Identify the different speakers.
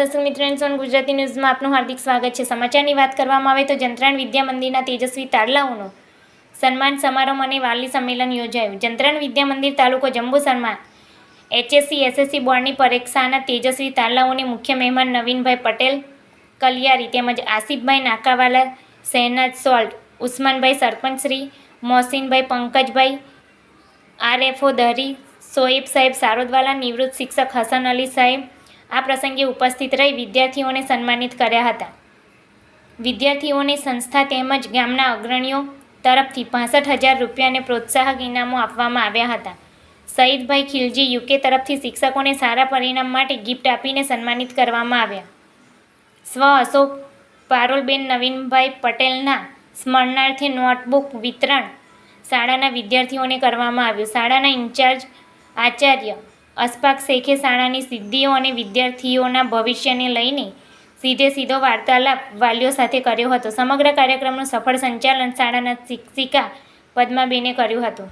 Speaker 1: દર્શક મિત્રો સોન ગુજરાતી ન્યૂઝમાં આપનું હાર્દિક સ્વાગત છે. સમાચારની વાત કરવામાં આવે તો જંત્રાણ વિદ્યા મંદિરના તેજસ્વી તારલાઓનું સન્માન સમારોહ અને વાલી સંમેલન યોજાયું. જંત્રાણ વિદ્યા મંદિર તાલુકો જંબુસરમાં એચએસસી, એસએસસી બોર્ડની પરીક્ષાના તેજસ્વી તારલાઓને મુખ્ય મહેમાન નવીનભાઈ પટેલ કલિયારી તેમજ આસિફભાઈ નાકાવાલા, શહેનાજ સોલ્ટ, ઉસ્માનભાઈ સરપંચશ્રી, મોહસિનભાઈ પંકજભાઈ, આરએફઓ દહરી સોએબ સાહેબ સારોદવાલા, નિવૃત્ત શિક્ષક હસન અલી સાહેબ આ પ્રસંગે ઉપસ્થિત રહી વિદ્યાર્થીઓને સન્માનિત કર્યા હતા. વિદ્યાર્થીઓને સંસ્થા તેમજ ગામના અગ્રણીઓ તરફથી પાસઠ હજાર રૂપિયાને પ્રોત્સાહક ઇનામો આપવામાં આવ્યા હતા. સઈદભાઈ ખિલજી યુકે તરફથી શિક્ષકોને સારા પરિણામ માટે ગિફ્ટ આપીને સન્માનિત કરવામાં આવ્યા. સ્વ અશોક પારોલબેન નવીનભાઈ પટેલના સ્મરણાર્થે નોટબુક વિતરણ શાળાના વિદ્યાર્થીઓને કરવામાં આવ્યું. શાળાના ઇન્ચાર્જ આચાર્ય અશફાક શેખે શાળાની સિદ્ધિઓ અને વિદ્યાર્થીઓના ભવિષ્યને લઈને સીધે સીધો વાર્તાલાપ વાલીઓ સાથે કર્યો હતો. સમગ્ર કાર્યક્રમનું સફળ સંચાલન શાળાના શિક્ષિકા પદ્માબેને કર્યું હતું.